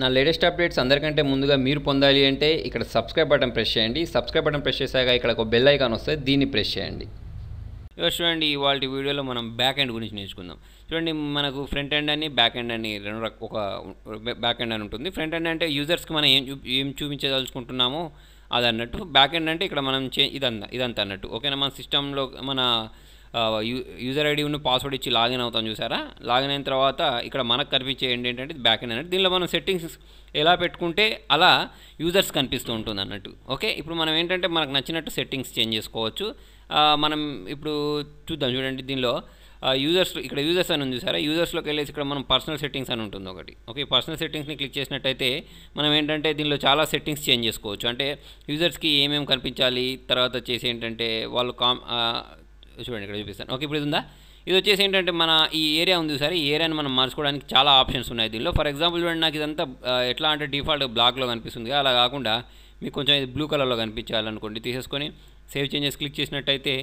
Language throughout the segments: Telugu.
నా లేటెస్ట్ అప్డేట్స్ అందరికంటే ముందుగా మీరు పొందాలి అంటే ఇక్కడ సబ్స్క్రైబ్ బటన్ ప్రెస్ చేయండి. సబ్స్క్రైబ్ బటన్ ప్రెస్ చేశాక ఇక్కడ ఒక బెల్ ఐకాన్ వస్తుంది దీన్ని ప్రెస్ చేయండి. ఇక చూడండి ఇవాళ వీడియోలో మనం బ్యాక్ ఎండ్ గురించి నేర్చుకుందాం. చూడండి మనకు ఫ్రంట్ ఎండ్ అని బ్యాక్ ఎండ్ అని రెండు రక ఒక బ్యాక్ ఎండ్ అని ఉంటుంది. ఫ్రంట్ ఎండ్ అంటే యూజర్స్కి మనం ఏం చూ ఏం చూపించదలుచుకుంటున్నామో అది అన్నట్టు. బ్యాక్ ఎండ్ అంటే ఇక్కడ మనం చే ఇదంతా ఇదంతా అన్నట్టు. ఓకేనా? మన సిస్టంలో మన యూజర్ ఐడి ఉన్న పాస్వర్డ్ ఇచ్చి లాగిన్ అవుతాం చూసారా? లాగిన్ అయిన తర్వాత ఇక్కడ మనకు కనిపించే ఏంటంటే బ్యాక్ ఎండ్ అనేది దీనిలో మనం సెట్టింగ్స్ ఎలా పెట్టుకుంటే అలా యూజర్స్ కనిపిస్తూ ఉంటుంది అన్నట్టు. ఓకే? ఇప్పుడు మనం ఏంటంటే మనకు నచ్చినట్టు సెట్టింగ్స్ చేంజ్ చేసుకోవచ్చు. మనం ఇప్పుడు చూద్దాం చూడండి దీనిలో. యూజర్స్ ఇక్కడ యూజర్స్ అని ఉంది చూసారా? యూజర్స్లోకి వెళ్ళేసి ఇక్కడ మనం పర్సనల్ సెట్టింగ్స్ అని ఉంటుంది ఒకటి. ఓకే? పర్సనల్ సెట్టింగ్స్ని క్లిక్ చేసినట్టయితే మనం ఏంటంటే దీనిలో చాలా సెట్టింగ్స్ చేంజ్ చేసుకోవచ్చు. అంటే యూజర్స్కి ఏమేమి కనిపించాలి? తర్వాత వచ్చేసి ఏంటంటే వాళ్ళు కామ్ చూడండి ఇక్కడ చూపిస్తాను. ఓకే ఇప్పుడు ఇది ఉందా ఇది వచ్చేసి ఏంటంటే మన ఈ ఏరియా ఉంది సరే ఈ ఏరియాని మనం మార్చుకోవడానికి చాలా ఆప్షన్స్ ఉన్నాయి దీనిలో. ఫర్ ఎగ్జాంపుల్ చూడండి నాకు ఇదంతా ఎట్లా అంటే డిఫాల్ట్ బ్లాక్లో కనిపిస్తుంది. అలా కాకుండా మీకు కొంచెం ఇది బ్లూ కలర్లో కనిపించాలనుకోండి తీసేసుకొని సేవ్ చేంజెస్ క్లిక్ చేసినట్టయితే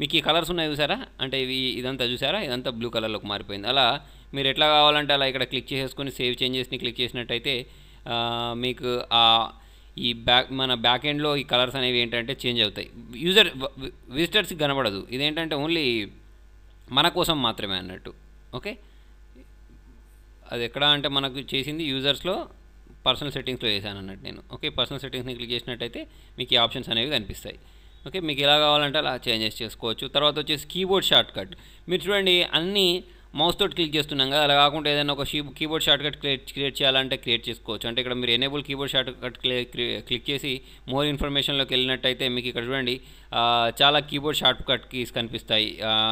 మీకు ఈ కలర్స్ ఉన్నాయి చూసారా? అంటే ఇవి ఇదంతా చూసారా? ఇదంతా బ్లూ కలర్లోకి మారిపోయింది. అలా మీరు ఎట్లా కావాలంటే అలా ఇక్కడ క్లిక్ చేసేసుకొని సేవ్ చేంజెస్ని క్లిక్ చేసినట్టయితే మీకు ఆ ఈ బ్యాక్ మన బ్యాక్ ఎండ్లో ఈ కలర్స్ అనేవి ఏంటంటే చేంజ్ అవుతాయి. యూజర్ విజిటర్స్కి కనబడదు. ఇదేంటంటే ఓన్లీ మన కోసం మాత్రమే అన్నట్టు. ఓకే? అది ఎక్కడ అంటే మనకు చేసింది యూజర్స్లో పర్సనల్ సెట్టింగ్స్లో చేశాను అన్నట్టు నేను. ఓకే? పర్సనల్ సెట్టింగ్స్ని క్లిక్ చేసినట్టయితే మీకు ఈ ఆప్షన్స్ అనేవి కనిపిస్తాయి. ఓకే? మీకు ఎలా కావాలంటే అలా చేంజెస్ చేసుకోవచ్చు. తర్వాత వచ్చేసి కీబోర్డ్ షార్ట్ కట్ మీరు చూడండి అన్నీ మౌస్ తోటి క్లిక్ చేస్తున్నాం కదా అలా కాకుండా ఏదైనా ఒక షీ keyboard shortcut create create చేయాలంటే క్రియేట్ చేసుకోవచ్చు. అంటే ఇక్కడ మీరు enable keyboard shortcut click చేసి మోర్ ఇన్ఫర్మేషన్లోకి వెళ్ళినట్టయితే మీకు ఇక్కడ చూడండి చాలా కీబోర్డ్ షార్ట్కట్ కీస్ కనిపిస్తాయి.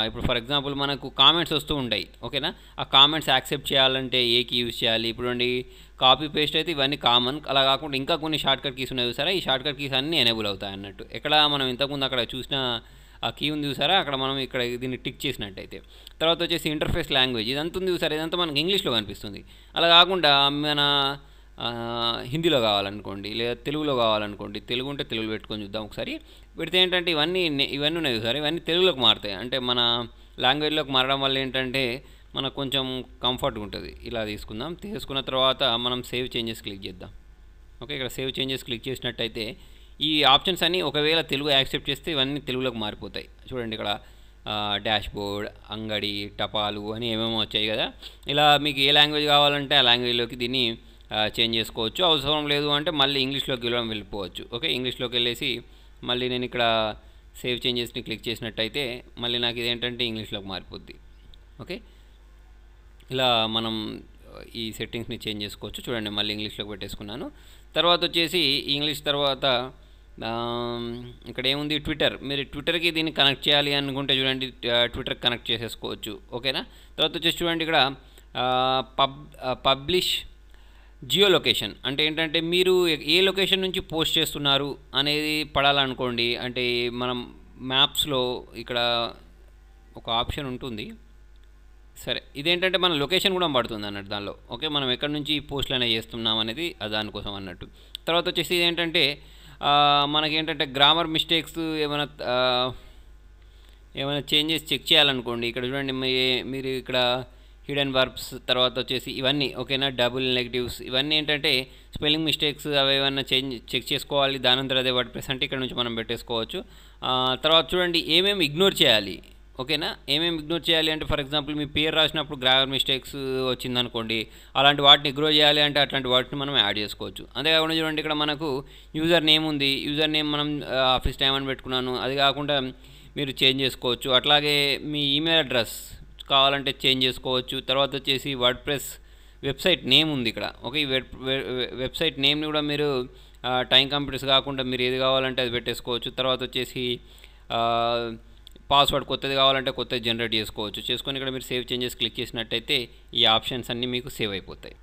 ఇప్పుడు ఫర్ ఎగ్జాంపుల్ మనకు కామెంట్స్ వస్తూ ఉంటాయి ఓకేనా? ఆ కామెంట్స్ యాక్సెప్ట్ చేయాలంటే ఏ కీ యూజ్ చేయాలి? ఇప్పుడు కాపీ పేస్ట్ అయితే ఇవన్నీ కామన్ అలా కాకుండా ఇంకా కొన్ని షార్ట్కట్ కీస్ ఉన్నాయి సరే ఈ షార్ట్కట్ కీస్ అన్నీ ఎనేబుల్ అవుతాయి అన్నట్టు. ఎక్కడ మనం ఇంతకుముందు అక్కడ చూసిన ఆ కీ ఉంది చూసారా? అక్కడ మనం ఇక్కడ దీన్ని టిక్ చేసినట్టయితే. తర్వాత వచ్చేసి ఇంటర్ఫేస్ లాంగ్వేజ్ ఇదంతా ఉంది చూసారా? ఇదంతా మనకి ఇంగ్లీష్లో కనిపిస్తుంది. అలా కాకుండా మన హిందీలో కావాలనుకోండి లేదా తెలుగులో కావాలనుకోండి తెలుగు ఉంటే తెలుగులో పెట్టుకొని చూద్దాం ఒకసారి. పెడితే ఏంటంటే ఇవన్నీ ఇవన్నీ ఉన్నాయి చూసారు? ఇవన్నీ తెలుగులోకి మారుతాయి. అంటే మన లాంగ్వేజ్లోకి మారడం వల్ల ఏంటంటే మనకు కొంచెం కంఫర్ట్గా ఉంటుంది. ఇలా తీసుకుందాం. తీసుకున్న తర్వాత మనం సేవ్ చేంజెస్ క్లిక్ చేద్దాం. ఓకే ఇక్కడ సేవ్ చేంజెస్ క్లిక్ చేసినట్టయితే ఈ ఆప్షన్స్ అన్నీ ఒకవేళ తెలుగు యాక్సెప్ట్ చేస్తే ఇవన్నీ తెలుగులోకి మారిపోతాయి. చూడండి ఇక్కడ డాష్బోర్డ్ అంగడి టపాలు అని ఏమేమో వచ్చాయి కదా. ఇలా మీకు ఏ లాంగ్వేజ్ కావాలంటే ఆ లాంగ్వేజ్లోకి దీన్ని చేంజ్ చేసుకోవచ్చు. అవసరం లేదు అంటే మళ్ళీ ఇంగ్లీష్లోకి వెళ్ళడం వెళ్ళిపోవచ్చు. ఓకే ఇంగ్లీష్లోకి వెళ్ళేసి మళ్ళీ నేను ఇక్కడ సేవ్ చేంజెస్ని క్లిక్ చేసినట్టయితే మళ్ళీ నాకు ఇదేంటంటే ఇంగ్లీష్లోకి మారిపోద్ది. ఓకే ఇలా మనం ఈ సెట్టింగ్స్ని చేంజ్ చేసుకోవచ్చు. చూడండి మళ్ళీ ఇంగ్లీష్లోకి పెట్టేసుకున్నాను. తర్వాత వచ్చేసి ఇంగ్లీష్ తర్వాత ఇక్కడ ఏముంది? ట్విట్టర్ మీరు ట్విట్టర్కి దీన్ని కనెక్ట్ చేయాలి అనుకుంటే చూడండి ట్విట్టర్ కనెక్ట్ చేసేసుకోవచ్చు. ఓకేనా? తర్వాత వచ్చేసి చూడండి ఇక్కడ పబ్ పబ్లిష్ జియో లొకేషన్ అంటే ఏంటంటే మీరు ఏ- లొకేషన్ నుంచి పోస్ట్ చేస్తున్నారు అనేది పడాలనుకోండి అంటే మనం మ్యాప్స్లో ఇక్కడ ఒక ఆప్షన్ ఉంటుంది. సరే ఇదేంటంటే మన లొకేషన్ కూడా పడుతుంది అన్నట్టు దానిలో. ఓకే మనం ఎక్కడి నుంచి పోస్టులు అనేవి చేస్తున్నాం అనేది దానికోసం అన్నట్టు. తర్వాత వచ్చేసి ఇదేంటంటే మనకేంటంటే గ్రామర్ మిస్టేక్స్ ఏమైనా ఏమైనా చేంజెస్ చెక్ చేయాలనుకోండి ఇక్కడ చూడండి మీరు ఇక్కడ హిడెన్ వర్బ్స్ తర్వాత వచ్చేసి ఇవన్నీ ఓకేనా? డబుల్ నెగిటివ్స్ ఇవన్నీ ఏంటంటే స్పెల్లింగ్ మిస్టేక్స్ అవి ఏమైనా చేంజ్ చెక్ చేసుకోవాలి దానంతర అదే వాటి ప్రెస్ అంటే ఇక్కడ నుంచి మనం పెట్టేసుకోవచ్చు. తర్వాత చూడండి ఏమేమి ఇగ్నోర్ చేయాలి. ఓకేనా? ఏమేమి ఇగ్నోర్ చేయాలి అంటే ఫర్ ఎగ్జాంపుల్ మీ పేరు రాసినప్పుడు గ్రామర్ మిస్టేక్స్ వచ్చిందనుకోండి అలాంటి వాటిని ఇగ్నోర్ చేయాలి అంటే అట్లాంటి వాటిని మనం యాడ్ చేసుకోవచ్చు. అంతేకాకుండా చూడండి ఇక్కడ మనకు యూజర్ నేమ్ ఉంది. యూజర్ నేమ్ మనం ఆఫీస్ టైం అని పెట్టుకున్నాను. అది కాకుండా మీరు చేంజ్ చేసుకోవచ్చు. అట్లాగే మీ ఈమెయిల్ అడ్రస్ కావాలంటే చేంజ్ చేసుకోవచ్చు. తర్వాత వచ్చేసి వర్డ్ ప్రెస్ వెబ్సైట్ నేమ్ ఉంది ఇక్కడ. ఓకే ఈ వెబ్ వెబ్సైట్ నేమ్ని కూడా మీరు టైం కంప్యూటర్స్ కాకుండా మీరు ఏది కావాలంటే అది పెట్టేసుకోవచ్చు. తర్వాత వచ్చేసి పాస్వర్డ్ కొత్తది కావాలంటే కొత్తది జనరేట్ చేసుకోవచ్చు. చేసుకొని ఇక్కడ మీరు సేవ్ చేంజెస్ క్లిక్ చేసినట్టయితే ఈ ఆప్షన్స్ అన్నీ మీకు సేవ్ అయిపోతాయి.